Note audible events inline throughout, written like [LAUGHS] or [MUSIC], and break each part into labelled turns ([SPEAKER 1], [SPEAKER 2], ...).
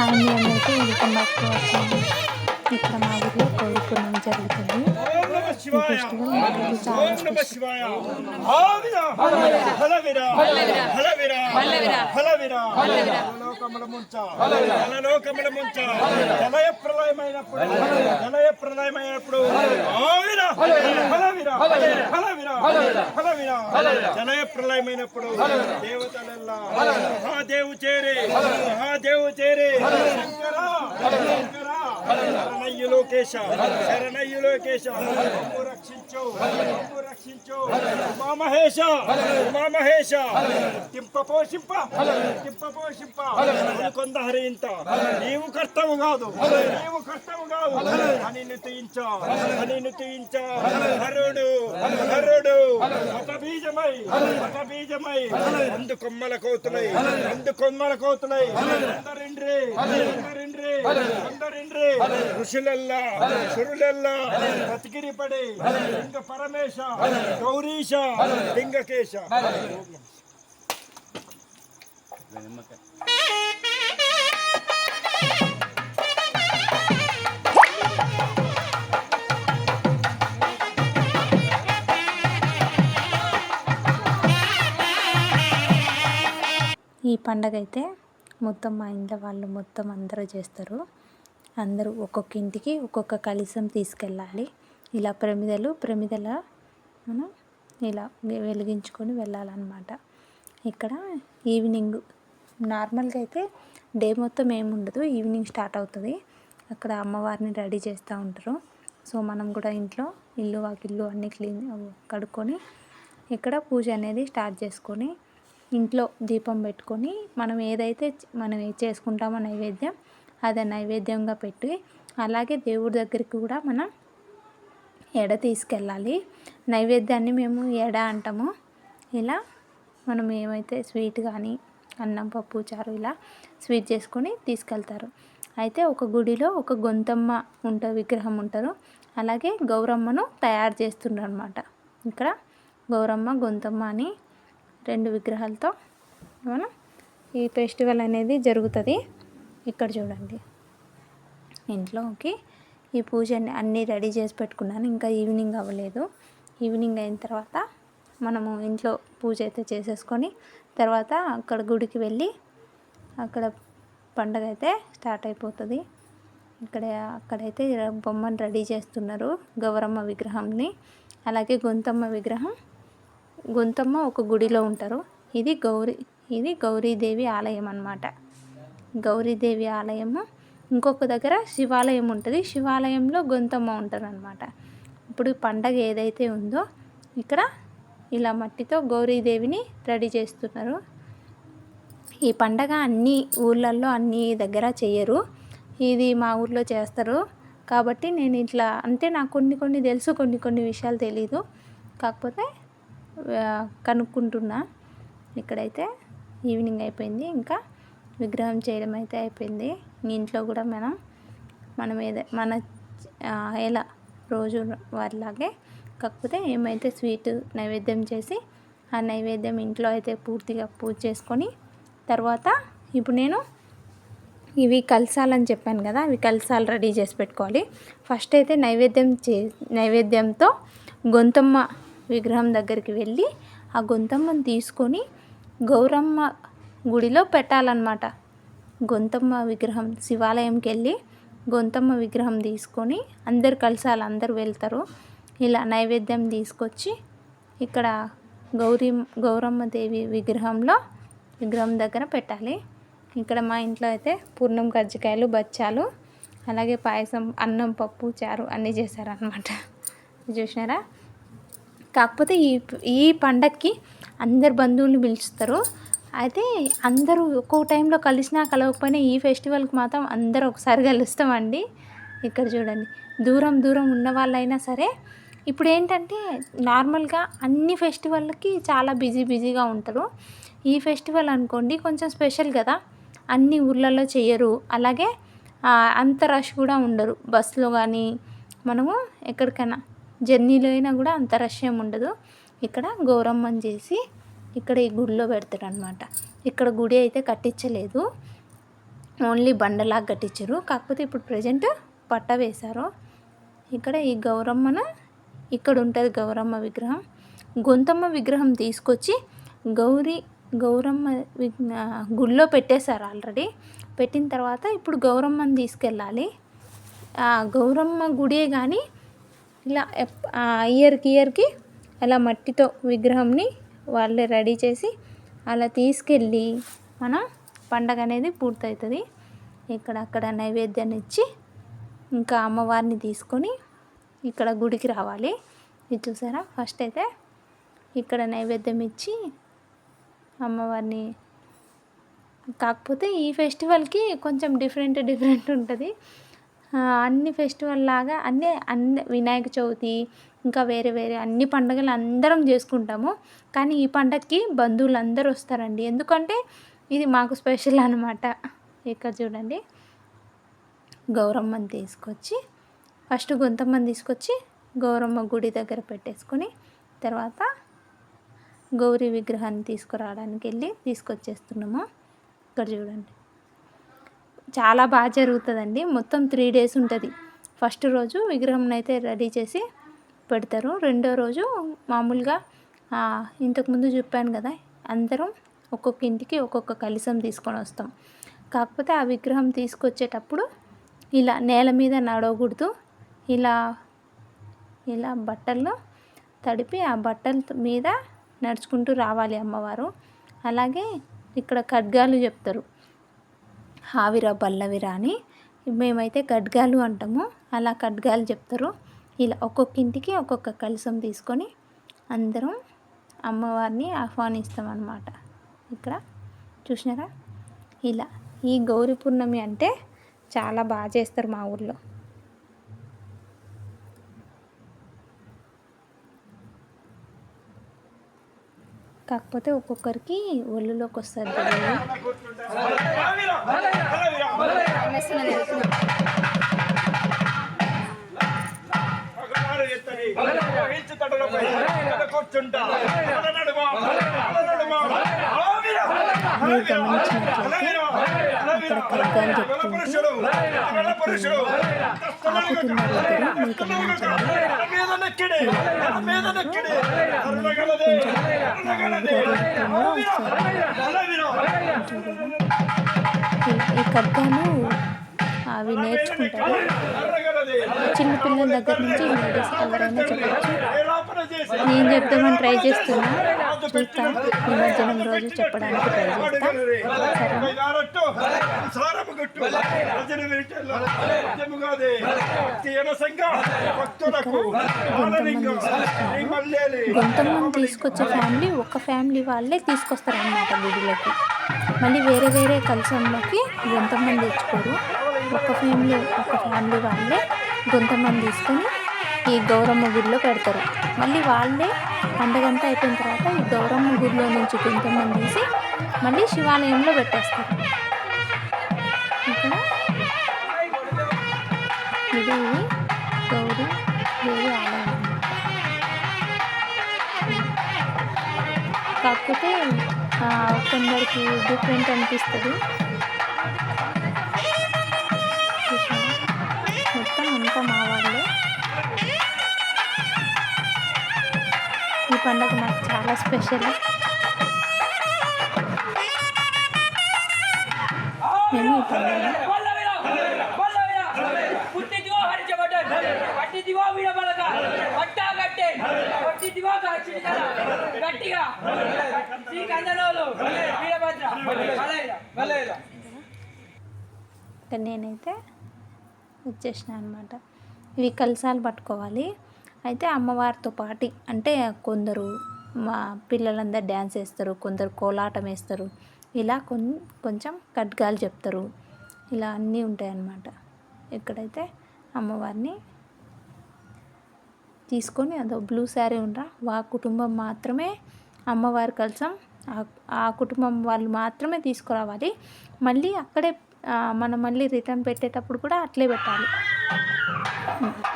[SPEAKER 1] Hi అండి అందరికీ welcome ఇక్కడ మా ఊర్లో కోరుకోవడం జరుగుతుంది ఈ ఫెస్టివల్ చాలా
[SPEAKER 2] శివాయ ముంచ జలయ ప్రళయమైనప్పుడు జలయ ప్రళయమైనప్పుడు ఆవిరా జలయ ప్రళయమైనప్పుడు దేవతలల్లా మహాదేవు చేరే మహాదేవు చేరే శంకరా శంకరా శరణయ్య లోకేశ శరణయ్య లోకేశ మమ్ము రక్షించు. రక్షించు. ఉమా మహేశ ఉమా మహేశ తింప పోషింప తింప పోషింప కొంద హరింత నీవు కర్తవు కాదు. నీవు కర్తవు కాదు. అని నుతించ అని నుతించ హరుడు. హరుడు. ఒక బీజమై ఒక బీజమై అందు కొమ్మల కోతులై. అందు కొమ్మల కోతులై. అందరిండ్రి. అందరిండ్రి. అందరిండ్రి. ఋషులల్లా. సురులల్లా బతికిరి పడి లింగ పరమేశ. గౌరీశ లింగకేశ.
[SPEAKER 1] ఈ పండగ అయితే మొత్తం మా ఇంట్లో వాళ్ళు మొత్తం అందరూ చేస్తారు. అందరూ ఒక్కొక్క ఇంటికి ఒక్కొక్క కలశం తీసుకెళ్ళాలి. ఇలా ప్రమిదలు ప్రమిదల మనం ఇలా వెలిగించుకొని వెళ్ళాలన్నమాట. ఇక్కడ ఈవినింగ్ నార్మల్గా అయితే డే మొత్తం ఏమి ఉండదు. ఈవినింగ్ స్టార్ట్ అవుతుంది. అక్కడ అమ్మవారిని రెడీ చేస్తూ ఉంటారు. సో మనం కూడా ఇంట్లో ఇల్లు వాకిల్లు అన్నీ క్లీన్ కడుక్కొని ఇక్కడ పూజ అనేది స్టార్ట్ చేసుకొని ఇంట్లో దీపం పెట్టుకొని మనం ఏదైతే మనం చేసుకుంటామో నైవేద్యం అదే నైవేద్యంగా పెట్టి అలాగే దేవుడి దగ్గరికి కూడా మనం ఎడ తీసుకెళ్ళాలి? నైవేద్యాన్ని మేము ఎడ అంటాము? ఇలా మనం ఏమైతే స్వీట్ కానీ అన్నం పప్పు చారు ఇలా స్వీట్ చేసుకొని తీసుకెళ్తారు. అయితే ఒక గుడిలో ఒక గొంతమ్మ ఉంట విగ్రహం ఉంటారు. అలాగే గౌరమ్మను తయారు చేస్తుండ్రు అనమాట ఇక్కడ గౌరమ్మ గొంతమ్మ అని రెండు విగ్రహాలతో మనం ఈ ఫెస్టివల్ అనేది జరుగుతుంది. ఇక్కడ చూడండి. ఇంట్లోకి ఈ పూజని అన్నీ రెడీ చేసి పెట్టుకున్నాను. ఇంకా ఈవినింగ్ అవ్వలేదు. ఈవినింగ్ అయిన తర్వాత మనము ఇంట్లో పూజ అయితే చేసేసుకొని తర్వాత అక్కడ గుడికి వెళ్ళి అక్కడ పండగ అయితే స్టార్ట్ అయిపోతుంది. ఇక్కడ అక్కడైతే బొమ్మను రెడీ చేస్తున్నారు గౌరమ్మ విగ్రహంని. అలాగే గొంతమ్మ విగ్రహం. గొంతమ్మ ఒక గుడిలో ఉంటారు. ఇది గౌరీ ఇది గౌరీదేవి ఆలయం అన్నమాట. గౌరీదేవి ఆలయము. ఇంకొక దగ్గర శివాలయం ఉంటుంది. శివాలయంలో గొంతమ్మ ఉంటారనమాట ఇప్పుడు పండగ ఏదైతే ఉందో ఇక్కడ ఇలా మట్టితో గౌరీదేవిని రెడీ చేస్తున్నారు. ఈ పండగ అన్ని ఊళ్ళల్లో అన్ని దగ్గర చేయరు. ఇది మా ఊర్లో చేస్తారు. కాబట్టి నేను ఇట్లా అంటే నాకు కొన్ని కొన్ని తెలుసు కొన్ని కొన్ని విషయాలు తెలీదు. కాకపోతే కనుక్కుంటున్నా. ఇక్కడైతే ఈవినింగ్ అయిపోయింది. ఇంకా విగ్రహం చేయడం అయితే అయిపోయింది. ఇంట్లో కూడా మనం మనం ఏదో మన ఎలా రోజు వారిలాగే కాకపోతే ఏమైతే స్వీట్ నైవేద్యం చేసి ఆ నైవేద్యం ఇంట్లో అయితే పూర్తిగా పూజ చేసుకొని తర్వాత ఇప్పుడు నేను ఇవి కలసాలని చెప్పాను కదా అవి కలసాలు రెడీ చేసి పెట్టుకోవాలి. ఫస్ట్ అయితే నైవేద్యం చే నైవేద్యంతో గొంతమ్మ విగ్రహం దగ్గరికి వెళ్ళి ఆ గొంతమ్మను తీసుకొని గౌరమ్మ గుడిలో పెట్టాలన్నమాట. గొంతమ్మ విగ్రహం శివాలయంకి వెళ్ళి గొంతమ్మ విగ్రహం తీసుకొని అందరు కలిసి అందరు వెళ్తారు. ఇలా నైవేద్యం తీసుకొచ్చి ఇక్కడ గౌరీ గౌరమ్మ దేవి విగ్రహంలో విగ్రహం దగ్గర పెట్టాలి. ఇక్కడ మా ఇంట్లో అయితే పూర్ణం కజ్జికాయలు బచ్చాలు అలాగే పాయసం అన్నం పప్పు చారు అన్నీ చేశారనమాట చూసినారా? కాకపోతే ఈ ఈ పండక్కి అందరు బంధువులు పిలుస్తారు. అయితే అందరూ ఒక్కో టైంలో కలిసినా కలవకపోయినా ఈ ఫెస్టివల్కి మాత్రం అందరూ ఒకసారి కలుస్తామండి. ఇక్కడ చూడండి. దూరం దూరం ఉన్న వాళ్ళైనా సరే ఇప్పుడు ఏంటంటే నార్మల్గా అన్ని ఫెస్టివల్కి చాలా బిజీ బిజీగా ఉంటారు. ఈ ఫెస్టివల్ అనుకోండి కొంచెం స్పెషల్ కదా. అన్ని ఊర్లలో చేయరు. అలాగే అంత రష్ కూడా ఉండరు. బస్సులో కానీ మనము ఎక్కడికైనా జర్నీలో అయినా కూడా అంత రష్ ఏమి ఉండదు. ఇక్కడ గౌరమ్మని చేసి ఇక్కడ ఈ గుడిలో పెడతారు అనమాట ఇక్కడ గుడి అయితే కట్టించలేదు. ఓన్లీ బండలాగా కట్టించారు. కాకపోతే ఇప్పుడు ప్రజెంట్ పట్ట వేశారు. ఇక్కడ ఈ గౌరమ్మన ఇక్కడ ఉంటుంది గౌరమ్మ విగ్రహం. గొంతమ్మ విగ్రహం తీసుకొచ్చి గౌరీ గౌరమ్మ గుళ్ళో గుడిలో పెట్టేశారు ఆల్రెడీ. పెట్టిన తర్వాత ఇప్పుడు గౌరమ్మని తీసుకెళ్ళాలి. ఆ గౌరమ్మ గుడే కానీ ఇలా ఎప్- ఆ ఇయర్కి ఇయర్కి అలా మట్టితో విగ్రహంని వాళ్ళే రెడీ చేసి అలా తీసుకెళ్ళి మనం పండగ అనేది పూర్తవుతుంది. ఇక్కడ అక్కడ నైవేద్యాన్ని ఇచ్చి ఇంకా అమ్మవారిని తీసుకొని ఇక్కడ గుడికి రావాలి. ఇది చూసారా? ఫస్ట్ అయితే ఇక్కడ నైవేద్యం ఇచ్చి అమ్మవారిని కాకపోతే ఈ ఫెస్టివల్కి కొంచెం డిఫరెంట్ డిఫరెంట్ ఉంటుంది. అన్ని ఫెస్టివల్ లాగా అన్నీ అన్ని వినాయక చవితి ఇంకా వేరే వేరే అన్ని పండుగలు అందరం చేసుకుంటాము. కానీ ఈ పండగకి బంధువులు అందరూ వస్తారండి. ఎందుకంటే ఇది మాకు స్పెషల్ అనమాట ఇక్కడ చూడండి. గౌరమ్మని తీసుకొచ్చి ఫస్ట్ గొంతమ్మని తీసుకొచ్చి గౌరమ్మ గుడి దగ్గర పెట్టేసుకొని తర్వాత గౌరీ విగ్రహాన్ని తీసుకురావడానికి వెళ్ళి తీసుకొచ్చేస్తున్నాము. ఇక్కడ చూడండి. చాలా బాగా జరుగుతుందండి. మొత్తం త్రీ డేస్ ఉంటుంది. ఫస్ట్ రోజు విగ్రహం అయితే రెడీ చేసి పెడతారు. రెండో రోజు మామూలుగా ఇంతకుముందు చెప్పాను కదా అందరం ఒక్కొక్క ఇంటికి ఒక్కొక్క కలిసం తీసుకొని వస్తాం. కాకపోతే ఆ విగ్రహం తీసుకొచ్చేటప్పుడు ఇలా నేల మీద నడవకూడదు. ఇలా ఇలా బట్టల్లో తడిపి ఆ బట్టల మీద నడుచుకుంటూ రావాలి అమ్మవారు. అలాగే ఇక్కడ ఖడ్గాలు చెప్తారు. హావిరా బల్లవిరా అని. మేమైతే ఖడ్గాలు అంటాము. అలా ఖడ్గాలు చెప్తారు. ఇలా ఒక్కొక్క ఇంటికి ఒక్కొక్క కలసం తీసుకొని అందరం అమ్మవారిని ఆహ్వానిస్తాం అన్నమాట ఇక్కడ చూసినారా ఇలా ఈ గౌరీ పూర్ణమి అంటే చాలా బాగా చేస్తారు మా ఊర్లో కాకపోతే ఒక్కొక్కరికి ఒళ్ళులోకి వస్తుంది
[SPEAKER 2] తడలపై కూర్చుంటా. నడుమ నడుమ. పురుషుడు తల మీద నెక్కిడి తల మీద నెక్కిడి అరుణగలదే అరుణగలదే హలవిరా
[SPEAKER 1] ఇలా ఈ ఖడ్గాలు అవి నేర్చుకుంటారు.
[SPEAKER 2] చిన్నపిల్లల
[SPEAKER 1] చిన్న పిల్లల దగ్గర నుంచి లేడీస్ ఎవరైనా చెప్పచ్చు. నేను చెప్తామని ట్రై చేస్తున్నా. చూస్తా నిమజ్జనం రోజు చెప్పడానికి ట్రై చేస్తా. సరే తీసుకొచ్చే ఫ్యామిలీ ఒక ఫ్యామిలీ వాళ్ళే తీసుకొస్తారనమాట గుడిలోకి మళ్ళీ వేరే వేరే కలసంలోకి గొంతమ్మని తెచ్చుకోరు? ఒక ఫ్యామిలీ ఒక ఫ్యామిలీ వాళ్ళే గొంతమ్మని తీసుకొని ఈ గౌరమ్మ గుడిలో పెడతారు. మళ్ళీ వాళ్ళే పండగంతా అయిపోయిన తర్వాత ఈ గౌరమ్మ గుడిలో నుంచి గొంతమ్మని తీసి మళ్ళీ శివాలయంలో పెట్టేస్తారు. ఇక్కడ ఇది గౌరీ దేవి ఆలయం. కాకపోతే కొందరికి డిఫరెంట్ అనిపిస్తుంది. పండుగ నాకు చాలా స్పెషల్. మేము ఈ పండుగ
[SPEAKER 3] గట్టిగా శ్రీ వీరభద్ర
[SPEAKER 1] నేనైతే వచ్చేసిన అనమాట ఇవి కలసాలు పట్టుకోవాలి. అయితే అమ్మవారితో పాటి అంటే కొందరు మా పిల్లలందరూ డ్యాన్స్ వేస్తారు కొందరు కోలాటం వేస్తారు. ఇలా కొం కొంచెం ఖడ్గాలు చెప్తారు. ఇలా అన్నీ ఉంటాయి అన్నమాట ఇక్కడైతే అమ్మవారిని తీసుకొని అదో బ్లూ శారీ ఉంటా వా కుటుంబం మాత్రమే అమ్మవారి కలసం ఆ- కుటుంబం వాళ్ళు మాత్రమే తీసుకురావాలి. మళ్ళీ అక్కడే మనం మళ్ళీ రిటర్న్ పెట్టేటప్పుడు కూడా అట్లే పెట్టాలి.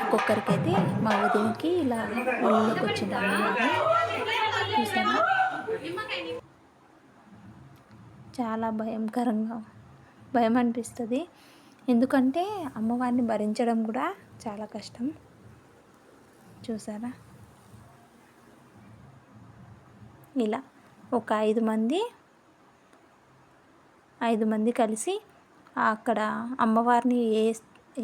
[SPEAKER 1] ఒక్కొక్కరికైతే మా వదిలికి ఇలా ఊళ్ళోకి వచ్చింది అన్నమాట. చాలా భయంకరంగా భయం అనిపిస్తుంది. ఎందుకంటే అమ్మవారిని భరించడం కూడా చాలా కష్టం. చూసారా? ఇలా ఒక ఐదు మంది ఐదు మంది కలిసి అక్కడ అమ్మవారిని ఏ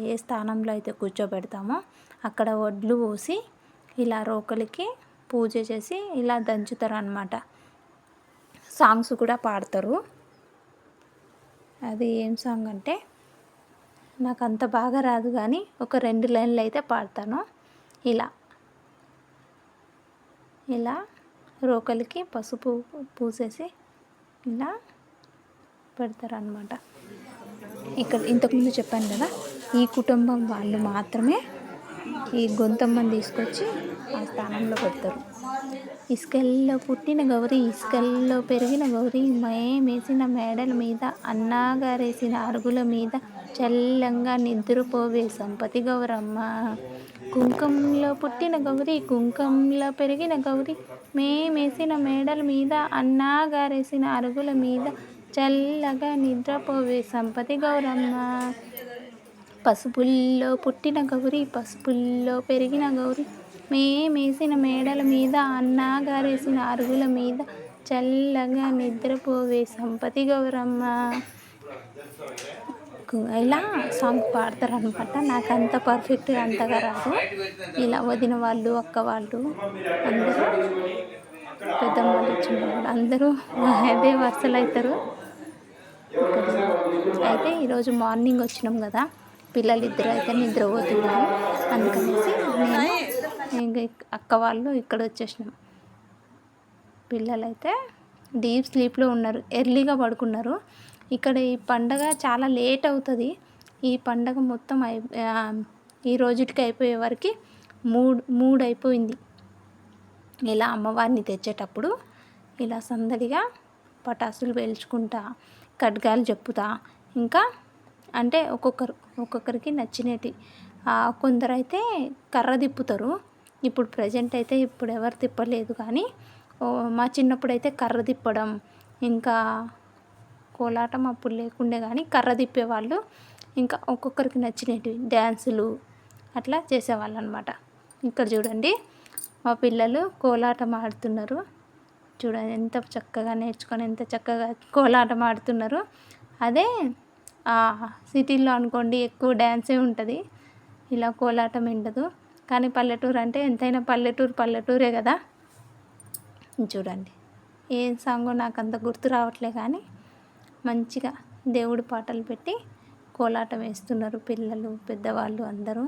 [SPEAKER 1] ఏ స్థానంలో అయితే కూర్చోబెడతామో అక్కడ వడ్లు పోసి ఇలా రోకలికి పూజ చేసి ఇలా దంచుతారు అనమాట సాంగ్స్ కూడా పాడతారు. అది ఏం సాంగ్ అంటే నాకు అంత బాగా రాదు కానీ ఒక రెండు లైన్లు అయితే పాడతాను. ఇలా ఇలా రోకలికి పసుపు పూసేసి ఇలా పెడతారు అనమాట ఇక్కడ ఇంతకుముందు చెప్పాను కదా ఈ కుటుంబం వాళ్ళు మాత్రమే ఈ గొంతమ్మని తీసుకొచ్చి ఆ స్థానంలో పెడతారు. ఇసుకల్లో పుట్టిన గౌరి ఇసుకల్లో పెరిగిన గౌరి మేసిన మేడల మీద అన్నాగారేసిన అరుగుల మీద చల్లంగా నిద్రపోవే సంపతి గౌరమ్మ. కుంకంలో పుట్టిన గౌరి కుంకంలో పెరిగిన గౌరి మేమేసిన మేడల మీద అన్నాగారేసిన అరుగుల మీద చల్లగా నిద్రపోవే సంపతి గౌరమ్మ. పసుపుల్లో పుట్టిన గౌరి పసుపుల్లో పెరిగిన గౌరి. మేమేసిన మేడల మీద అన్నాగారేసిన అరుగుల మీద చల్లగా నిద్రపోవే సంపతి గౌరమ్మ. ఇలా సాంగ్ పాడతారు అనమాట నాకు అంత పర్ఫెక్ట్గా అంతగా రాదు. ఇలా వదిన వాళ్ళు అక్క వాళ్ళు అందరూ పెద్దమ్మ వాళ్ళు చిన్న వాళ్ళు అందరూ [LAUGHS] అదే వరుసలు అవుతారు అయితే ఈరోజు మార్నింగ్ వచ్చినాం కదా. పిల్లలు ఇద్దరు అయితే నిద్రపోతున్నారు. అందుకనేసి నేను ఇంకా అక్క వాళ్ళు ఇక్కడ వచ్చేసినాం. పిల్లలు అయితే డీప్ స్లీప్లో ఉన్నారు. ఎర్లీగా పడుకున్నారు. ఇక్కడ ఈ పండగ చాలా లేట్ అవుతుంది. ఈ పండగ మొత్తం అయి ఈ రోజుటికి అయిపోయే వరకు మూడు మూడు అయిపోయింది. ఇలా అమ్మవారిని తెచ్చేటప్పుడు ఇలా సందడిగా పటాసులు పేల్చుకుంటా ఖడ్గాలు చెప్పుతా. ఇంకా అంటే ఒక్కొక్కరు ఒక్కొక్కరికి నచ్చినవి కొందరు అయితే కర్ర తిప్పుతారు. ఇప్పుడు ప్రజెంట్ అయితే ఇప్పుడు ఎవరు తిప్పలేదు కానీ మా చిన్నప్పుడు అయితే కర్ర తిప్పడం ఇంకా కోలాటం అప్పుడు లేకుండే కానీ కర్ర తిప్పేవాళ్ళు. ఇంకా ఒక్కొక్కరికి నచ్చినవి డ్యాన్సులు అట్లా చేసేవాళ్ళు అనమాట ఇక్కడ చూడండి మా పిల్లలు కోలాటం ఆడుతున్నారు. చూడండి ఎంత చక్కగా నేర్చుకొని ఎంత చక్కగా కోలాటం ఆడుతున్నారు. అదే సిటీల్లో అనుకోండి ఎక్కువ డ్యాన్సే ఉంటుంది. ఇలా కోలాటం ఉండదు కానీ పల్లెటూరు అంటే ఎంతైనా పల్లెటూరు పల్లెటూరే కదా. చూడండి. ఏం సాంగో నాకు అంత గుర్తు రావట్లే కానీ మంచిగా దేవుడి పాటలు పెట్టి కోలాటం వేస్తున్నారు పిల్లలు పెద్దవాళ్ళు అందరూ.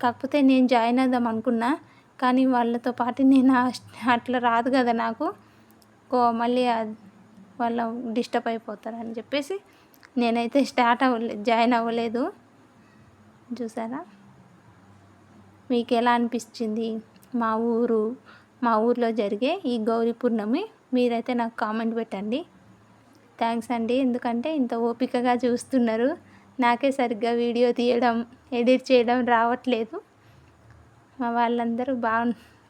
[SPEAKER 1] కాకపోతే నేను జాయిన్ అవుదాం అనుకున్నా కానీ వాళ్ళతో పాటు నేను అట్లా రాదు కదా నాకు. కో మళ్ళీ వాళ్ళ డిస్టర్బ్ అయిపోతారని చెప్పేసి నేనైతే స్టార్ట్ అవ్వలేదు జాయిన్ అవ్వలేదు. చూసారా? మీకు ఎలా అనిపించింది మా ఊరు మా ఊర్లో జరిగే ఈ గౌరీ పూర్ణమి మీరైతే నాకు కామెంట్ పెట్టండి. థ్యాంక్స్ అండి. ఎందుకంటే ఇంత ఓపికగా చూస్తున్నారు. నాకే సరిగ్గా వీడియో తీయడం ఎడిట్ చేయడం రావట్లేదు. మా వాళ్ళందరూ బాగా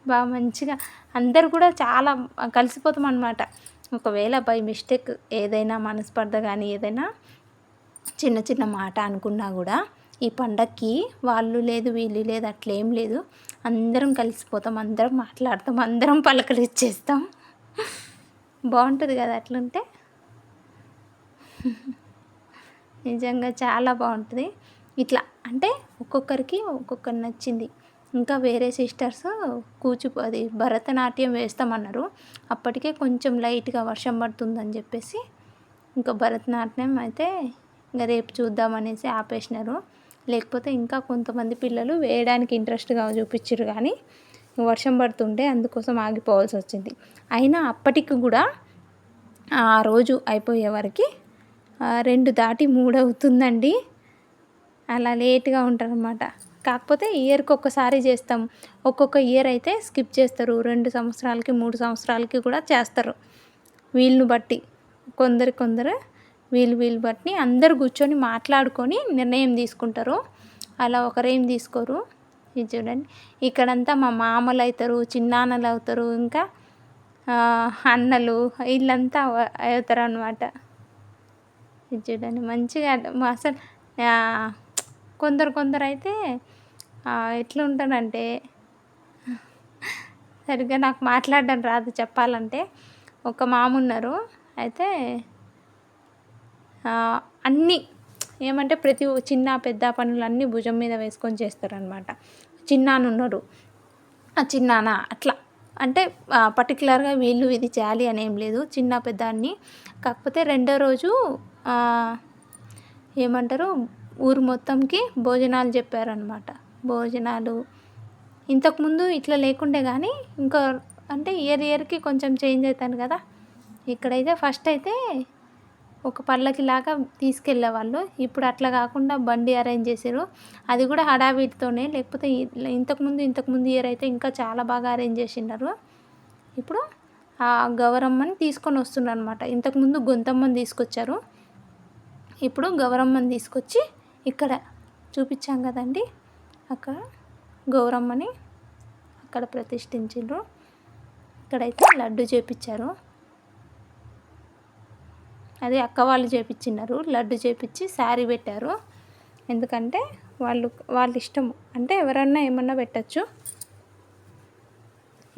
[SPEAKER 1] బాగా మంచిగా అందరు కూడా చాలా కలిసిపోతాం అనమాట ఒకవేళ బై మిస్టేక్ ఏదైనా మనస్పర్ధ కానీ ఏదైనా చిన్న చిన్న మాట అనుకున్నా కూడా ఈ పండక్కి వాళ్ళు లేదు వీళ్ళు లేదు అట్లేం లేదు. అందరం కలిసిపోతాం అందరం మాట్లాడతాం అందరం పలకలు ఇచ్చేస్తాం. బాగుంటుంది కదా అట్లుంటే? నిజంగా చాలా బాగుంటుంది. ఇట్లా అంటే ఒక్కొక్కరికి ఒక్కొక్కరు నచ్చింది. ఇంకా వేరే సిస్టర్స్ కూచి అది భరతనాట్యం వేస్తామన్నారు. అప్పటికే కొంచెం లైట్గా వర్షం పడుతుందని చెప్పేసి ఇంకా భరతనాట్యం అయితే ఇంకా రేపు చూద్దామనేసి ఆపేసినారు. లేకపోతే ఇంకా కొంతమంది పిల్లలు వేయడానికి ఇంట్రెస్ట్గా చూపించారు కానీ వర్షం పడుతుంటే అందుకోసం ఆగిపోవాల్సి వచ్చింది. అయినా అప్పటికి కూడా ఆ రోజు అయిపోయే వరకు రెండు దాటి మూడు అవుతుందండి అలా లేట్గా ఉంటారనమాట కాకపోతే ఇయర్కి ఒక్కసారి చేస్తాం. ఒక్కొక్క ఇయర్ అయితే స్కిప్ చేస్తారు. రెండు సంవత్సరాలకి మూడు సంవత్సరాలకి కూడా చేస్తారు. వీళ్ళని బట్టి కొందరు కొందరు వీళ్ళు వీళ్ళు బట్టి అందరు కూర్చొని మాట్లాడుకొని నిర్ణయం తీసుకుంటారు. అలా ఒకరేం తీసుకోరు. ఇది చూడండి. ఇక్కడంతా మా మామలు అవుతారు చిన్నాన్నలు అవుతారు ఇంకా అన్నలు వీళ్ళంతా అవుతారు అనమాట ఇది చూడండి. మంచిగా అసలు కొందరు కొందరు అయితే ఎట్లా ఉంటానంటే సరిగ్గా నాకు మాట్లాడడం రాదు చెప్పాలంటే. ఒక మామ ఉన్నారు అయితే అన్నీ ఏమంటే ప్రతి చిన్న పెద్ద పనులు అన్నీ భుజం మీద వేసుకొని చేస్తారనమాట. చిన్నాన్న ఉన్నారు ఆ చిన్నాన్న అట్లా. అంటే పర్టికులర్గా వీళ్ళు ఇది చేయాలి అని ఏం లేదు. చిన్న పెద్ద అన్ని కాకపోతే రెండో రోజు ఏమంటారు ఊరు మొత్తంకి భోజనాలు చెప్పారనమాట. భోజనాలు. ఇంతకుముందు ఇట్లా లేకుండే కానీ ఇంకా అంటే ఇయర్ ఇయర్కి కొంచెం చేంజ్ అవుతాను కదా. ఇక్కడైతే ఫస్ట్ అయితే ఒక పళ్ళకి లాగా తీసుకెళ్ళేవాళ్ళు ఇప్పుడు అట్లా కాకుండా బండి అరేంజ్ చేశారు అది కూడా హడావిడితోనే లేకపోతే ఇంతకుముందు ఇంతకుముందు ఇయర్ అయితే ఇంకా చాలా బాగా అరేంజ్ చేసినారు ఇప్పుడు ఆ గౌరమ్మని తీసుకొని వస్తున్నారు అనమాట ఇంతకుముందు గొంతమ్మని తీసుకొచ్చారు. ఇప్పుడు గౌరమ్మని తీసుకొచ్చి ఇక్కడ చూపించాం కదండి. అక్కడ గౌరమ్మని అక్కడ ప్రతిష్ఠించారు ఇక్కడైతే లడ్డు చేపించారు అది అక్క వాళ్ళు చేపించినారు లడ్డు చేపించి శారీ పెట్టారు. ఎందుకంటే వాళ్ళు వాళ్ళ ఇష్టం. అంటే ఎవరన్నా ఏమన్నా పెట్టచ్చు.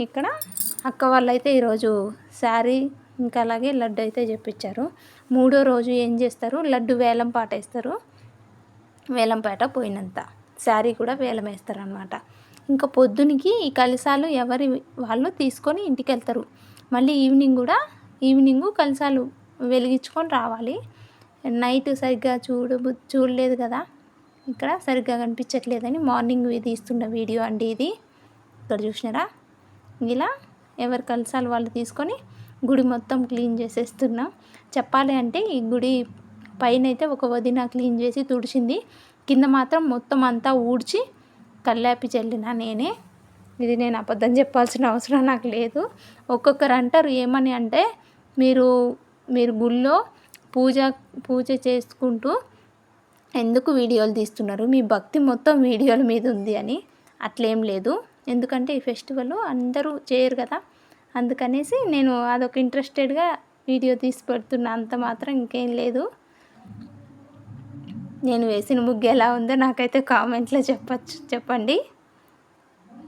[SPEAKER 1] ఇక్కడ అక్క వాళ్ళు అయితే ఈరోజు శారీ ఇంకా అలాగే లడ్డు అయితే చేపించారు మూడో రోజు ఏం చేస్తారు? లడ్డు వేలం పాట వేస్తారు. వేలంపేట పోయినంత. శారీ కూడా వేలం వేస్తారు ఇంకా పొద్దునికి ఈ కలిసాలు ఎవరి వాళ్ళు తీసుకొని ఇంటికి వెళ్తారు మళ్ళీ ఈవినింగ్ కూడా ఈవినింగ్ కలిసాలు వెలిగించుకొని రావాలి. నైట్ సరిగ్గా చూడు చూడలేదు కదా. ఇక్కడ సరిగ్గా కనిపించట్లేదని మార్నింగ్ తీస్తున్న వీడియో అండి ఇది. ఇక్కడ చూసినారా? ఇలా ఎవరి కలిసాలు వాళ్ళు తీసుకొని గుడి మొత్తం క్లీన్ చేసేస్తున్నాం. చెప్పాలి అంటే ఈ గుడి పైన అయితే ఒక వదిన క్లీన్ చేసి తుడిచింది. కింద మాత్రం మొత్తం అంతా ఊడ్చి కల్లాపి చల్లిన నేనే. ఇది నేను అబద్ధం చెప్పాల్సిన అవసరం నాకు లేదు. ఒక్కొక్కరు అంటారు ఏమని అంటే మీరు మీరు గుళ్ళో పూజ పూజ చేసుకుంటూ ఎందుకు వీడియోలు తీస్తున్నారు? మీ భక్తి మొత్తం వీడియోల మీద ఉంది అని. అట్లేం లేదు. ఎందుకంటే ఈ ఫెస్టివల్ అందరూ చేయరు కదా. అందుకనేసి నేను అదొక ఇంట్రెస్టెడ్గా వీడియో తీసి పెడుతున్నా అంత మాత్రం ఇంకేం లేదు. నేను వేసిన ముగ్గు ఎలా ఉందో నాకైతే కామెంట్లో చెప్పచ్చు చెప్పండి.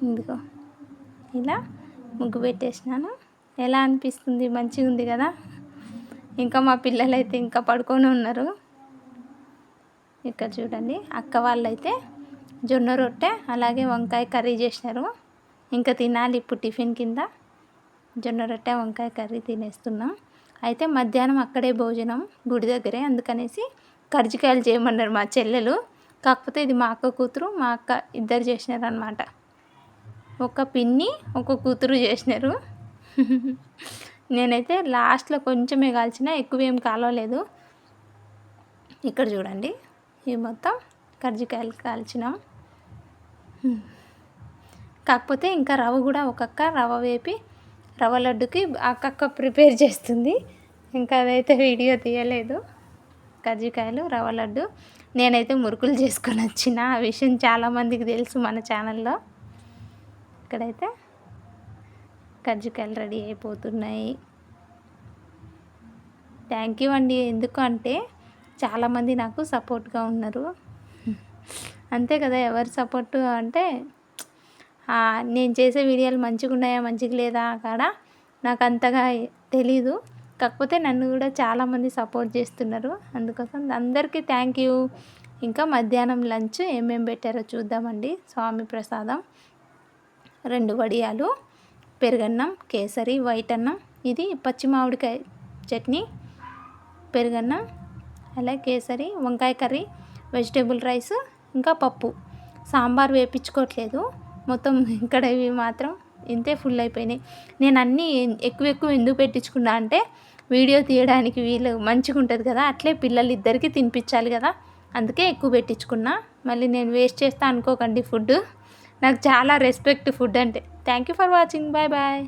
[SPEAKER 1] ఇదిగో ఇలా ముగ్గు పెట్టేసినాను. ఎలా అనిపిస్తుంది? మంచిగా ఉంది కదా? ఇంకా మా పిల్లలు అయితే ఇంకా పడుకొని ఉన్నారు. ఇక్కడ చూడండి అక్క వాళ్ళైతే జొన్న రొట్టె అలాగే వంకాయ కర్రీ చేసినారు. ఇంకా తినాలి ఇప్పుడు టిఫిన్ కింద. జొన్న రొట్టె వంకాయ కర్రీ తినేస్తున్నాం. అయితే మధ్యాహ్నం అక్కడే భోజనం గుడి దగ్గరే అందుకనేసి కర్జికాయలు చేయమన్నారు మా చెల్లెలు. కాకపోతే ఇది మా అక్క కూతురు మా అక్క ఇద్దరు చేసినారు అనమాట ఒక పిన్ని ఒక కూతురు చేసినారు. నేనైతే లాస్ట్లో కొంచెమే కాల్చిన ఎక్కువ ఏం కాలవలేదు. ఇక్కడ చూడండి ఇవి మొత్తం కర్జికాయలు కాల్చినాం. కాకపోతే ఇంకా రవ్వ కూడా ఒక్కొక్క రవ్వ వేపి రవ్వ లడ్డుకి అక్కక్క ప్రిపేర్ చేస్తుంది. ఇంకా అదైతే వీడియో తీయలేదు. కజ్జికాయలు రవ్వ లడ్డు నేనైతే మురుకులు చేసుకొని వచ్చిన. ఆ విషయం చాలామందికి తెలుసు మన ఛానల్లో. ఇక్కడైతే కజ్జికాయలు రెడీ అయిపోతున్నాయి. థ్యాంక్ యూ అండి. ఎందుకు అంటే చాలామంది నాకు సపోర్ట్గా ఉన్నారు. అంతే కదా ఎవరి సపోర్ట్ అంటే నేను చేసే వీడియోలు మంచిగా ఉన్నాయా మంచిగా లేదా కాడ నాకు అంతగా తెలీదు. కాకపోతే నన్ను కూడా చాలామంది సపోర్ట్ చేస్తున్నారు. అందుకోసం అందరికీ థ్యాంక్ యూ. ఇంకా మధ్యాహ్నం లంచ్ ఏమేం పెట్టారో చూద్దామండి. స్వామి ప్రసాదం రెండు వడియాలు పెరుగన్నం కేసరి వైట్ అన్నం. ఇది పచ్చి మామిడికాయ చట్నీ పెరుగన్నం అలాగే కేసరి వంకాయ కర్రీ వెజిటేబుల్ రైస్ ఇంకా పప్పు. సాంబార్ వేపించుకోవట్లేదు. మొత్తం [LAUGHS] ఇక్కడ ఇవి మాత్రం ఇంతే ఫుల్ అయిపోయినాయి. నేను అన్నీ ఎక్కువ ఎక్కువ ఎందుకు పెట్టించుకున్నా అంటే వీడియో తీయడానికి వీలు మంచిగా ఉంటుంది కదా అట్లే పిల్లలు ఇద్దరికి తినిపించాలి కదా అందుకే ఎక్కువ పెట్టించుకున్నా. మళ్ళీ నేను వేస్ట్ చేస్తా అనుకోకండి ఫుడ్ నాకు చాలా రెస్పెక్ట్ ఫుడ్ అంటే. Thank you for watching bye bye